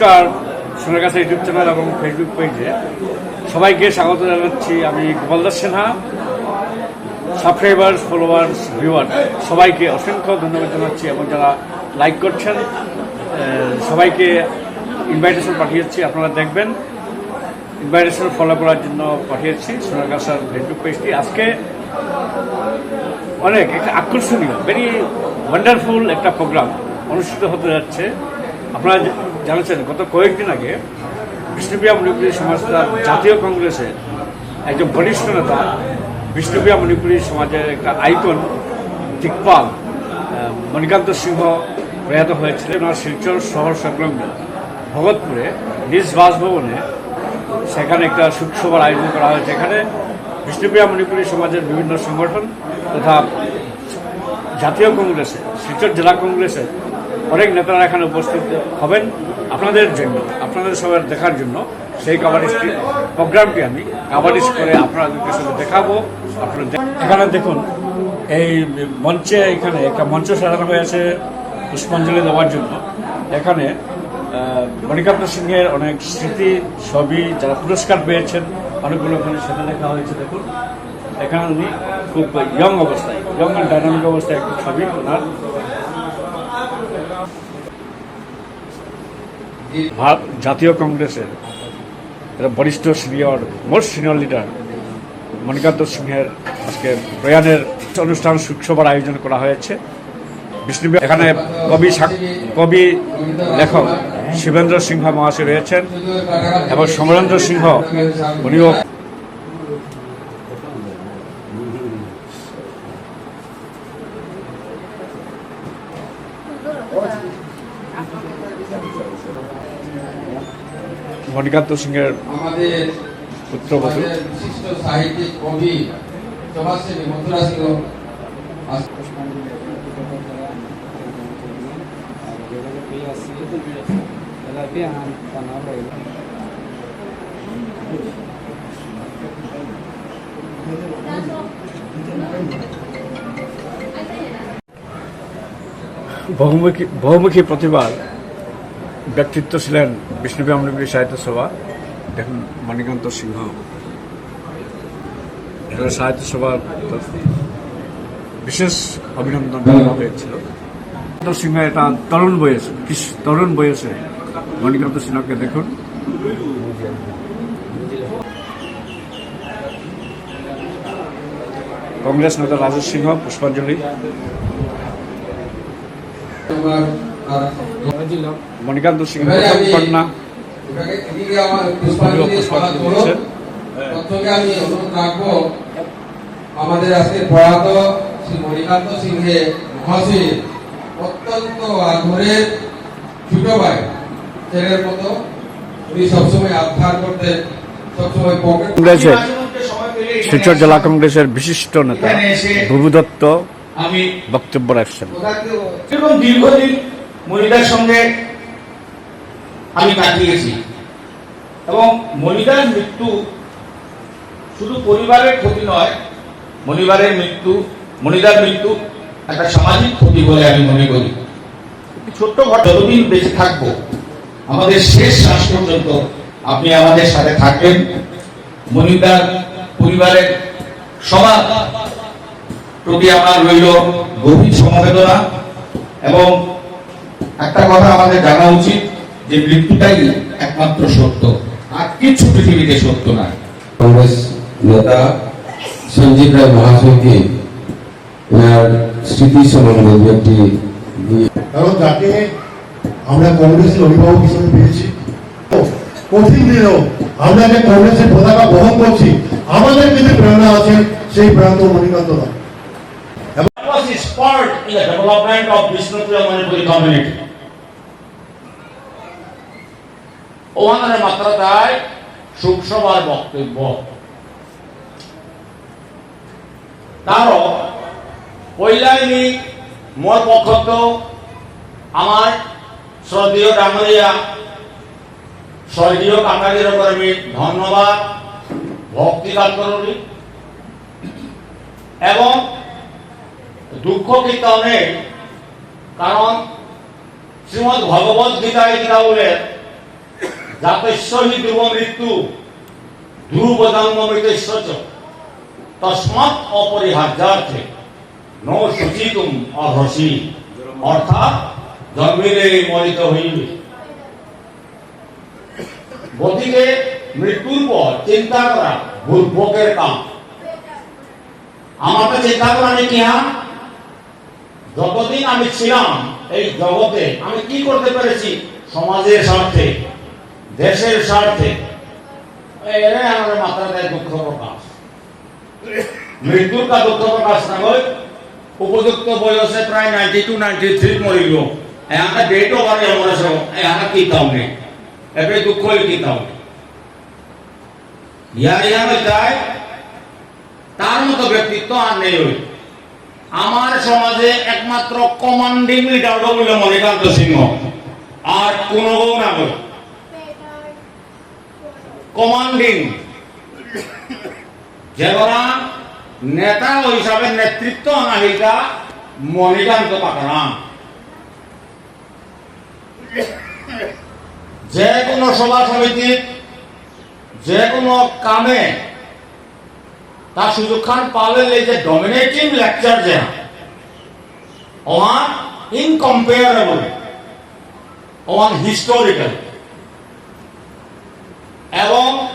নমস্কার সোনার কাছে ইউটিউব চ্যানেল এবং ফেসবুক পেজে। সবাইকে স্বাগত জানাচ্ছি আমি Gopal Das Sinha subscribers followers viewer সবাইকে অসংখ্য ধন্যবাদ জানাচ্ছি এবং যারা লাইক করছেন সবাইকে ইনভাইটেশন পাঠিয়েছি, আপনারা দেখবেন। ইনভাইটেশন ফলো করার জন্য পাঠিয়েছি সোনার কাছার ফেসবুক পেজটি। আজকে অনেক, একটা আকর্ষণীয় ভেরি ওয়ান্ডারফুল একটা প্রোগ্রাম অনুষ্ঠিত হতে যাচ্ছে। আপনারা জা- জানাচ্ছেন গত কয়েকদিন আগে বিষ্ণুপ্রিয়া মণিপুরী সমাজতার জাতীয় কংগ্রেসের একজন বরিষ্ঠ নেতা বিষ্ণুপ্রিয়া মণিপুরী সমাজের একটা আইকন, দিকপাল মণিকান্ত সিংহ প্রয়াত হয়েছিলেন। ওনার শিলচর শহর সংলগ্ন ভগতপুরে নিজ বাসভবনে। সেখানে একটা সুখসভার আয়োজন করা হয়েছে এখানে বিষ্ণুপ্রিয়া মণিপুরী সমাজের বিভিন্ন সংগঠন তথা জাতীয় কংগ্রেসে, শিলচর জেলা কংগ্রেসের অনেক নেতারা এখানে উপস্থিত হবেন। আপনাদের জন্য, আপনাদের সবার দেখার জন্য সেই কাবাডিস্টি প্রোগ্রামটি আমি কাবাডিস করে আপনাদেরকে সাথে দেখাবো। আপনারা এখানে দেখুন, এই মঞ্চে এখানে একটা মঞ্চ সাজানো হয়েছে পুষ্পাঞ্জলি দেওয়ার জন্য। এখানে মণিকান্ত সিংহের অনেক স্মৃতি, ছবি যারা পুরস্কার পেয়েছেন, অনেকগুলো ওখানে সেটা দেখা হয়েছে, দেখুন। এখানে উনি খুব ইয়ং অবস্থায় ইয়ং অ্যান্ড ডাইনামিক অবস্থায় একটি ছবি ওনার জাতীয় কংগ্রেসের বরিষ্ঠ senior most senior leader Manikanta সিংহের আজকে প্রয়াণের অনুষ্ঠান সুখসভার আয়োজন করা হয়েছে। বিষ্ণু এখানে কবি কবি লেখক শিবেন্দ্র সিংহ মহাশয় রয়েছেন এবং সমরেন্দ্র সিংহ, উনিও মণিকান্ত আমাদের পুত্রবধূ বিশিষ্ট সাহিত্যিক কবি সমাজসেবী মথুরা সিংহ বহুমুখী বহুমুখী প্রতিভার ব্যক্তিত্ব ছিলেন বিষ্ণুপ্রিয়া মণিপুরী সাহিত্য সভা। দেখুন মণিকান্ত সিংহ। সাহিত্য সভার বিশেষ অভিনন্দন হয়েছিল সিংহ এটা তরুণ বয়সে তরুণ বয়সে মণিকান্ত সিংহকে দেখুন। কংগ্রেস নেতা রাজেশ সিংহ, পুষ্পাঞ্জলি। মণিকান্ত সিং কন্যা। রাখব আমাদের আজকে প্রয়াত শ্রী মণিকান্ত সিংহে অত্যন্ত ছোট ভাই ছেলের মতো উনি সবসময় করতেন সবসময় পকেট শিলচর জেলা কংগ্রেসের বিশিষ্ট নেতা বুবু দত্ত আমি বক্তব্য রাখছেন। এবং দীর্ঘদিন মনিদার সঙ্গে আমি কাটিয়েছি। এবং মনিদার মৃত্যু শুধু পরিবারের ক্ষতি নয়, মনিবারের মৃত্যু, মনিদার মৃত্যু একটা সামাজিক ক্ষতি বলে আমি মনে করি। ছোট্ট ঘটনা যতদিন বেঁচে থাকব, আমাদের শেষ শ্বাস পর্যন্ত আপনি আমাদের সাথে থাকবেন। মনিদার পরিবারের সবার প্রতি আমার রইল গভীর সমবেদনা এবং একটা কথা আমাদের জানা উচিত যে মৃত্যুটাই একমাত্র সত্য। আর কিছু পৃথিবীতে সত্য না কংগ্রেস নেতা সঞ্জীব রায় মহাশয়কে স্মৃতি সম্বন্ধে দু একটি কারণ যাকে আমরা কংগ্রেসের অভিভাবক হিসেবে পেয়েছি। কঠিন দিনেও আমরা যে কংগ্রেসের পতাকা বহন করছি আমাদের কিন্তু প্রেরণা আছে সেই প্রান্ত Manikant was part in the development of Vishnupriya Manipuri community. ওখানে মাত্রাটায় সুখসভার বক্তব্য। তারও পইলাইনি মোৰ পক্ষতো আমাৰ শ্ৰদ্ধেয় ডাঙৰীয়া স্বৰ্গীয় কাকাৰীৰ আমি ধন্যবাদ, ভক্তি কৰোঁ এবং দুঃখ কিন্তু অনেক কারণ শ্রীমদ ভগবত গীতায় যেটা বলে জাতস্যহি ধ্রুব মৃত্যু ধ্রুব জন্মমৃতস্য চ তস্মাৎ অপরিহার্যার্থে ন অভ্রসী অর্থাৎ জন্মিলে মরিত হইবে। গতিকে মৃত্যুর পর চিন্তা করা দুর্ভোগের কাম। আমার তো চিন্তা করা নেই কি হ্যাঁ যতদিন আমি ছিলাম এই জগতে আমি কি করতে পেরেছি? সমাজের স্বার্থে। দেশের স্বার্থে। এরাই আমাদের মাথায় দেয় দুঃখ প্রকাশ। মৃত্যুর কা দুঃখ প্রকাশ না হয়, উপযুক্ত বয়সে প্রায় নাইনটি টু নাইনটি থ্রি মরিল এখানে ডেট ওভার মরেছ এখানে কি তাও নেই এবে দুঃখ কি তাও নেই ইয়ার ইয়ার যায়, তার মতো ব্যক্তিত্ব আর নেই ওই। আমার সমাজে একমাত্র কমান্ডিং লিডার হলো মণিকান্ত সিংহ। আর কোনো না বলে কমান্ডিং যেগরা নেতা হিসাবে নেতৃত্ব নাহিকা মণিকান্ত পাকরাম যে কোনো সভা সমিতি যে কোনো কামে তার সুযোগ খান পালে এই যে ডমিনেটিং লেকচার যে ওয়ান ইনকম্পেয়ারেবল ওয়ান হিস্টোরিক্যাল এবং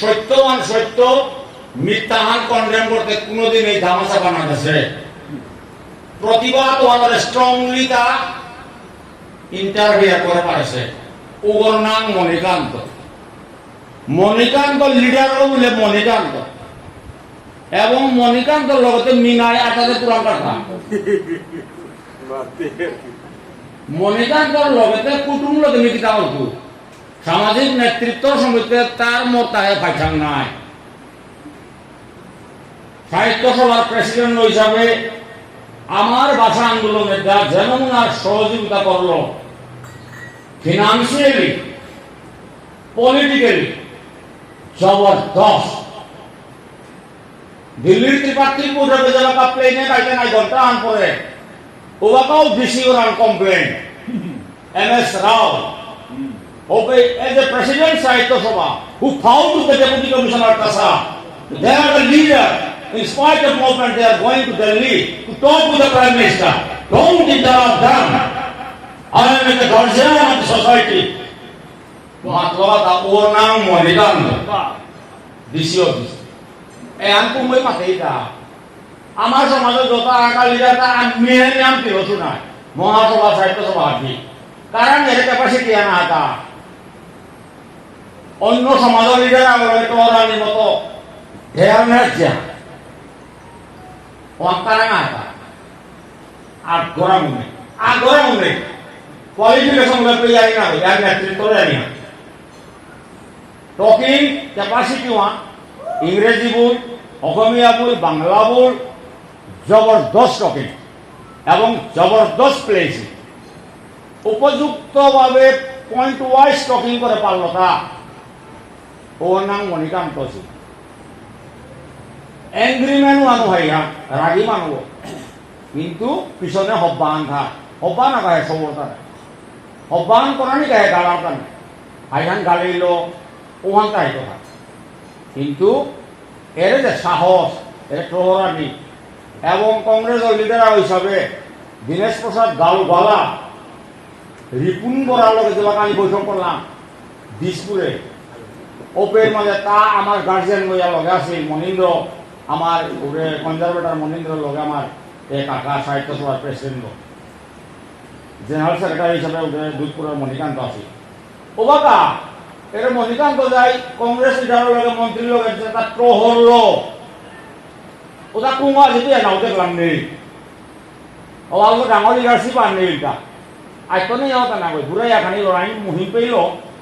সত্যবান সত্য মিথ্যাহান কন্ডেম করতে কোনোদিন এই ধামাসা বানা গেছে প্রতিবাদ ওয়ান স্ট্রংলি তা ইন্টারভিউ করে পারেছে ওর নাম মণিকান্ত। মণিকান্ত লিডার বলে মণিকান্ত। এবং মণিকান্ত লগতে মিনায় আটাতে পুরান কথা মণিকান্তর লগতে কুটুম লগে মিকিতা হতো সামাজিক নেতৃত্ব সমিতিতে তার মতায় পাইছাং নাই। সাহিত্য সভার প্রেসিডেন্ট হিসাবে আমার ভাষা আন্দোলনে যা যেমন আর সহযোগিতা করল ফিনান্সিয়ালি পলিটিক্যালি জবরদস্ত। দিল্লির ত্রিপাক্ষিক মুদ্রা যারা का প্লেনে বাইতে নাই ঘণ্টা আন পরে ওবাকাও DC ওরান complain M S Rao. ওবে as a president সাহিত্য সভা who found to the deputy commissioner Kasa they are the leader in spite of movement they are going to Delhi to talk to the prime minister don't interrupt them I am the guardian of the society Mahatma তা ওর নাম Manikant DC office এই আনকু মই মাতেই তা আমার সমাজে যত আঁকা leader তা মেয়ে নাম কি হতো না মহাসভা সাহিত্য সভা আদি কারণ এর ক্যাপাসিটি আনা আতা অন্য সমাজের লিডার আমার না না না। টকিং ইংরেজি বল অসমীয়া বল বাংলা বল জবরদস্ত টকিং এবং জবরদস্ত প্লেসিং উপযুক্তভাবে পয়েন্ট ওয়াইজ টকিং করে পারল তা। নাম মণিকান্ত সিং অ্যাংরি ম্যানও আনো ভাইয়া রাগি মানুষ কিন্তু পিছনে হব্বান থাক হব্বান আগায় সবরতা হব্বান করানি গায়ে গালার কানে হাইহান গালিল ওহান তাই কথা কিন্তু এর যে সাহস এর প্রহরানি এবং কংগ্রেসের লিডার হিসাবে দীনেশ প্রসাদ গালুবালা রিপুন বরার লগে যেবা আমি বৈঠক করলাম দিসপুরে ওপের মাঝে তা আমার গার্জিয়ান লইয়া লগে আছিল মনীন্দ্র, আমার ওরে কনজারভেটর মনীন্দ্র লগে আমার এ কাকা সাহিত্য সভার প্রেসিডেন্ট জেনারেল সেক্রেটারি হিসাবে দুধপুরের মণিকান্ত আছে। ও বাবা, এর মণিকান্ত যাই কংগ্রেস লিডারের লগে মন্ত্রী লগে তার প্রহর ওটা কুমা যেতে নাও দেখলাম নেই। ও আলো ডাঙর লিডারশিপ আর নেই এটা আইতো নেই হতা না ঘুরাই এখানে লড়াই মুহিম পেইল।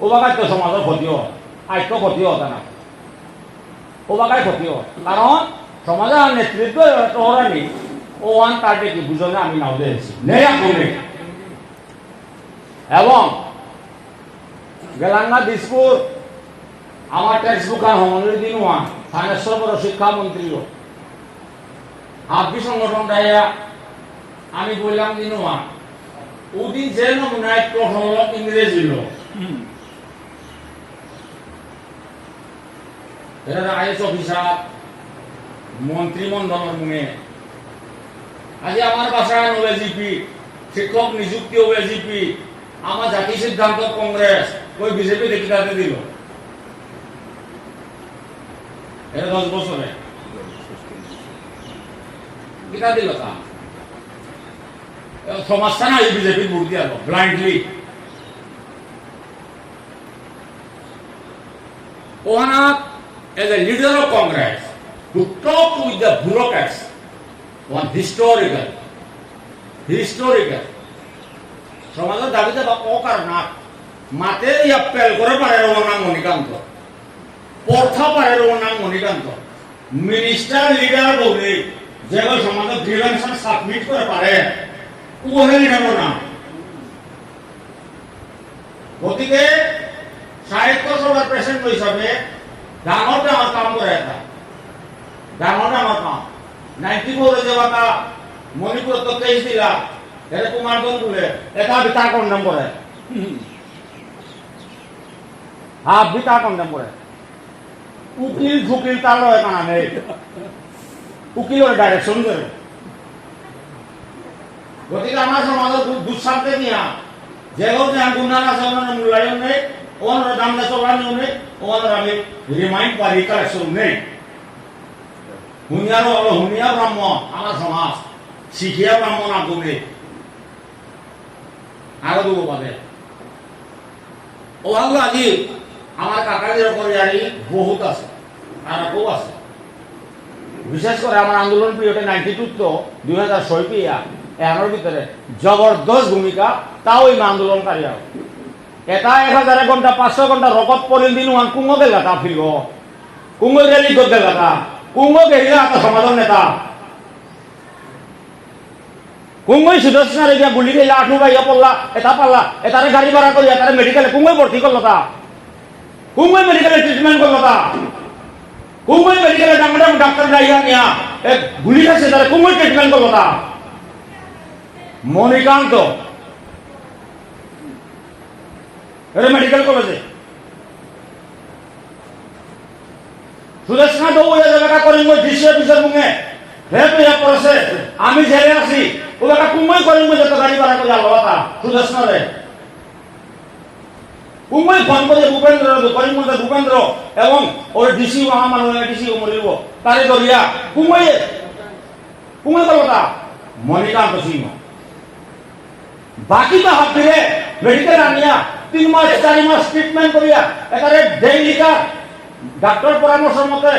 ও বাগাই তো সমাজের ক্ষতি হয়। আইতো ক্ষতি হতা না ও বাগাই ক্ষতি হয় কারণ সমাজের নেতৃত্ব নেই ও ওয়ান তার্টি কি বুঝলে আমি নাও দিয়েছি এবং গেলাঙ্গা দিসপুর আমার টেক্সট বুক আর হমনের দিন ওয়ান থানেশ্বর বড় শিক্ষামন্ত্রীও হাবি সংগঠন দায়া আমি বললাম দিন ওয়ান ওদিন যে নমুনায় প্রথম ইংরেজি লো এরা আইএস অফিসার মন্ত্রিমণ্ডলের মুখে আজি আমার বাসায় ওএজিপি শিক্ষক নিযুক্তি ওএজিপি আমার জাতি সিদ্ধান্ত কংগ্রেস ওই বিজেপি দেখি তাতে দিল। এটা দশ বছরে কিনা দিল তা সমাজটা না এই বিজেপির ভোট দিয়া blindly Onak, as a leader of Congress, who talked with the bureaucrats on historical, historical. সমাজের দাবিতে বা অকার না মাতে অ্যাপেল করে পারে নাম মণিকান্ত। পর্থা পারে নাম মণিকান্ত। মিনিস্টার লিডার বলে যেগুলো সমাজের গ্রিভেন্সন সাবমিট করে পারে ওহে লিডারের নাম? গতিকে সাহিত্য সভার প্রেসিডেন্ট হিসাবে ডাঙরটা আমার কাম এটা ডাঙরটা আমার কাম। নাইনটি ফোরে যে বাতা মণিপুর তো কেস দিলা এটা কুমারগঞ্জ বলে এটা বিতার কন্ডাম করে। হ্যাঁ বিতার কন্ডাম করে। উকিল ঝুকিল তার লয় কানা নেই। উকিলের ডাইরেকশন করে। গতিকে আমার সমাজের দুঃসান্তে নিয়া, যে আছে ওনার মূল্যায়ন নেই। ওনার দাম না চলানো নেই ওনার আমি রিমাইন্ড বা রিকালেকশন নেই। হুনিয়ার হলো হুনিয়া ব্রাহ্ম আমার সমাজ, শিখিয়া ব্রাহ্মণ আগুনে আরও দুগো পাবে ওগুলো আজি, আমার কাকাদের পরিবারই বহুত আছে, আর খুব আছে। বিশেষ করে আমার আন্দোলন পিরিয়ডে নাইনটি টু তো দুই হাজার ছয় পিয়া এগারোর ভিতরে জবরদস্ত ভূমিকা, তাও এই আন্দোলনকারী আর। এটা এক হাজার ঘণ্টা পাঁচশো ঘণ্টা রকত পরিল দিন ওয়ান কুঙ্গ গেলাটা ফিরব কুঙ্গ রেলি গত গেলাটা কুঙ্গ গেলিলা একটা সমাজের নেতা। কুঙ্গই সুদর্শনারে গিয়া গুলি গেলা আঠু বাইয়া পড়লা এটা পারলা এটারে গাড়ি ভাড়া করি এটারে মেডিকেলে কুঙ্গই ভর্তি করল তা কুঙ্গই মেডিকেলে ট্রিটমেন্ট করল তা কুঙ্গই মেডিকেলে ডাঙর ডাক্তার যাইয়া নিয়া। গুলি খাইছে তারা কুঙ্গই ট্রিটমেন্ট করল তা মণিকান্ত এটা মেডিকেল কলেজে সুদেশনা তো ওই জায়গা করি মই ডিসি অফিসার হে তো ইয়া পড়ছে আমি জেলে আছি ও একটা কুমই করি মই যত গাড়ি ভাড়া করে আলো কথা সুদেশনা রে কুমই ফোন করে ভূপেন্দ্র করিম মধ্যে ভূপেন্দ্র এবং ওর ডিসি মহা মানুষ ডিসি মরিব তারে দরিয়া কুমই কুমই কথা মণিকান্ত সিংহ। বাকি তো হাত দিলে মেডিকেল আনিয়া তিন মাস, চারি মাস ট্রিটমেন্ট করিয়া এখানে ডেইলিকা ডাক্তার পরামর্শ মতে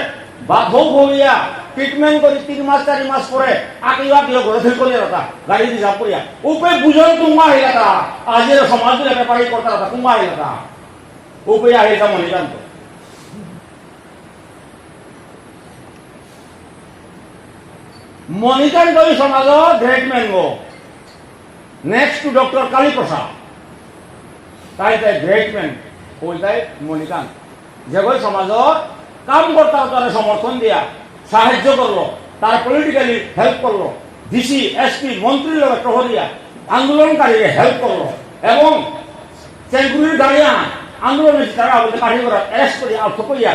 বাধ্য হইয়া ট্রিটমেন্ট করি তিন মাস, চারি মাস পরে আকিও আকিও ঘরে থেকে করিয়া রাতা গাড়ি রিজার্ভ করিয়া। উপে বুঝন কুম্বা হইলা তা আজির সমাজ ব্যাপারী করতে রাতা কুম্বা হইলা তা উপে আহিলা মণিকান্ত। মণিকান্ত সমাজত great mango next to doctor Kaliprasad তাই তাই গ্রেট ম্যান ওই তাই? মণিকান্ত। যেগুলো সমাজত কাম কর্তা তারা সমর্থন দিয়া, সাহায্য করল তারা পলিটিক্যালি হেল্প করল ডিসি এসপি মন্ত্রীর লগে টহরিয়া আন্দোলনকারীকে হেল্প করল এবং চেঙ্গুরির গাড়িয়া আন্দোলনে তারা আমাদের কাঠি করা অ্যারেস্ট করি আউট করিয়া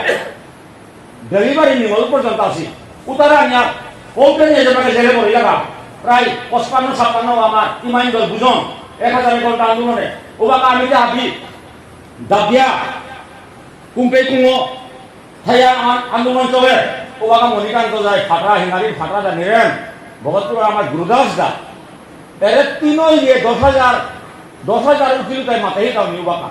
ডেলিভারি নিমল পর্যন্ত আসি উতারা নিয়া নিয়ে যাবে জেলে লাগা প্রায় পঁচপান্ন, ছাপ্পান্ন আমার ইমাইন দল বুঝন এক হাজার ঘণ্টা আন্দোলনে ওবাকা আমি যে হাবি দাবিয়া কুম্পে কুঙো থাইয়া আন্দোলন চলে ওবাকা মণিকান্ত যায় ফাটরা হিমারি ফাটরা দা নিরেন ভগতপুর আমার গুরুদাস দা এর তিনই দিয়ে দশ হাজার দশ হাজার উকিল তাই মাথায় তাও নি ওবাকা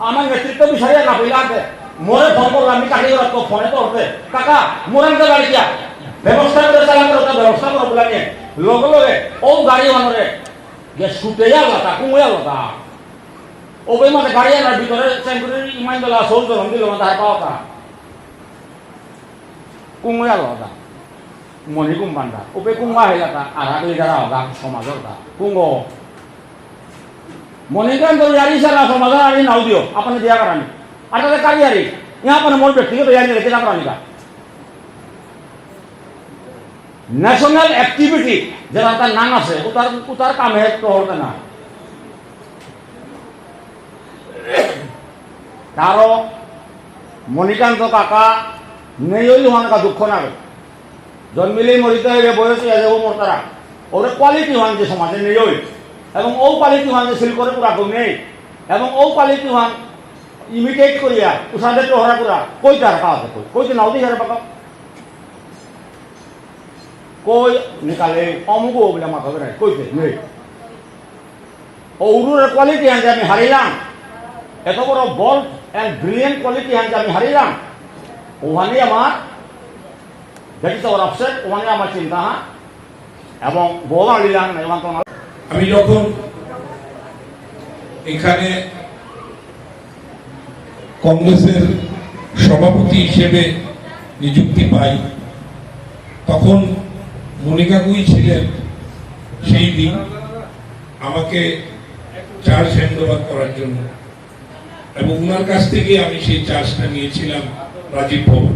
আমার নেতৃত্ব বিষয়ে না পইলাতে মোরে ফোন করলাম আমি কাটি তো ফোনে তো হতে কাকা মোরান তো গাড়ি দিয়া ব্যবস্থা করে চালান করে ব্যবস্থা করে বলা লগে লগে ও গাড়ি মানুরে যে ছুটে যাওয়া তা কুমে যাওয়া তা ওবে মানে গাড়ি আনার ভিতরে চেঙ্গুরির ইমান দলা সৌল দলম দিল মানে পাওয়া তা। কুমে যাওয়া তা মনি কুম্বান্ডা ওবে কুম্বা হইলা তা আধা করে যারা হগা সমাজর তা। কুঙ্গ মনিকান্ত ইয়ারি সারা সমাজৰ আনি নাও দিও আপুনি দিয়া কাৰণে আৰু তাতে কালি আৰি, ইয়া আপুনি মোৰ ব্যক্তিগত ইয়াৰি ৰেখে না প্ৰাণিকা ন্যাশনাল অ্যাক্টিভিটি যারা তার নাম আছে উতার উতার কাম হে প্রহরতে না। তারও মণিকান্ত কাকা নেই হওয়ান কা দুঃখ না জন্মিলেই মরিতে হইবে, বয়সে যাব মোর তারা ওরা কোয়ালিটি হওয়ান যে সমাজে নেই এবং ও কোয়ালিটি হওয়ান যে শিল করে পুরা নেই। এবং ও কোয়ালিটি হওয়ান ইমিটেট করিয়া, উষাদের তো হরা পুরা। কই তার আছে কই? কই নাও দিই হারে পাকা কই নিকালে অমুকো বলে মাথা ধরে কইতে নেই। ওরুর কোয়ালিটি আনতে আমি হারিলাম। এত বড় বল অ্যান্ড ব্রিলিয়েন্ট কোয়ালিটি আনতে আমি হারিলাম। ওখানে আমার দ্যাট ইজ আওয়ার অপশন ওখানে আমার চিন্তা হ্যাঁ? এবং এবং তোমার আমি যখন এখানে কংগ্রেসের সভাপতি হিসেবে নিযুক্তি পাই, তখন মনিকাকুই ছিলেন সেই দিন আমাকে চার্জ হ্যান্ড ওভার করার জন্য। এবং ওনার কাছ থেকে আমি সেই চার্জটা নিয়েছিলাম রাজীব ভবন।